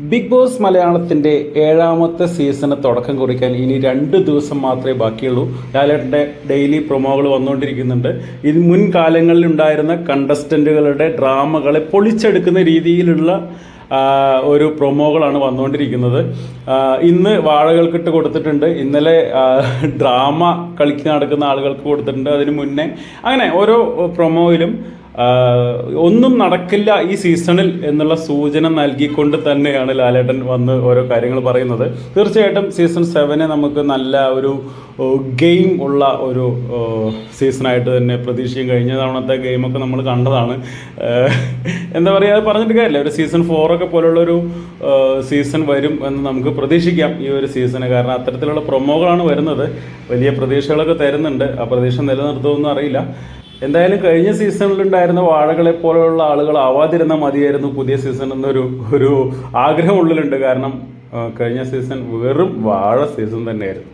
Big boss മലയാളത്തിന്റെ ഏഴാമത്തെ season തുടക്കം കുറിക്കാൻ ഇനി രണ്ട് ദിവസം മാത്രമേ ബാക്കിയുള്ളൂ. ലാലേട്ടന്റെ ഡെയിലി പ്രൊമോകൾ വന്നുകൊണ്ടിരിക്കുന്നുണ്ട്. ഇത് മുൻകാലങ്ങളിൽ ഉണ്ടായിരുന്ന കണ്ടസ്റ്റന്റുകളുടെ ഡ്രാമകളെ പൊളിച്ചെടുക്കുന്ന രീതിയിലുള്ള ഒരു പ്രൊമോകളാണ് വന്നുകൊണ്ടിരിക്കുന്നത്. ഇന്ന് വാഴകൾക്കിട്ട് കൊടുത്തിട്ടുണ്ട്. ഇന്നലെ ഡ്രാമ കളിക്ക് നടക്കുന്ന ആളുകൾക്ക് കൊടുത്തിട്ടുണ്ട്. അതിന് മുന്നേ അങ്ങനെ ഓരോ പ്രൊമോയിലും ഒന്നും നടക്കില്ല ഈ സീസണിൽ എന്നുള്ള സൂചന നൽകിക്കൊണ്ട് തന്നെയാണ് ലാലേട്ടൻ വന്ന് ഓരോ കാര്യങ്ങൾ പറയുന്നത്. തീർച്ചയായിട്ടും സീസൺ സെവനെ നമുക്ക് നല്ല ഒരു ഗെയിം ഉള്ള ഒരു സീസണായിട്ട് തന്നെ പ്രതീക്ഷിക്കും. കഴിഞ്ഞ തവണത്തെ ഗെയിമൊക്കെ നമ്മൾ കണ്ടതാണ്. എന്താ പറയുക അത് പറഞ്ഞിട്ട് കാര്യമില്ല. ഒരു സീസൺ ഫോറൊക്കെ പോലുള്ളൊരു സീസൺ വരും എന്ന് നമുക്ക് പ്രതീക്ഷിക്കാം. ഈ ഒരു സീസണ് കാരണം അത്തരത്തിലുള്ള പ്രൊമോകളാണ് വരുന്നത്. വലിയ പ്രതീക്ഷകളൊക്കെ തരുന്നുണ്ട്. ആ പ്രതീക്ഷ നിലനിർത്തുമെന്ന് അറിയില്ല എന്തായാലും കഴിഞ്ഞ സീസണിലുണ്ടായിരുന്ന വാഴകളെ പോലെയുള്ള ആളുകൾ ആവാതിരുന്ന മതിയായിരുന്നു പുതിയ സീസൺ എന്നൊരു ഒരു ആഗ്രഹം ഉള്ളിലുണ്ട്. കാരണം കഴിഞ്ഞ സീസൺ വെറും വാഴ സീസൺ തന്നെയായിരുന്നു.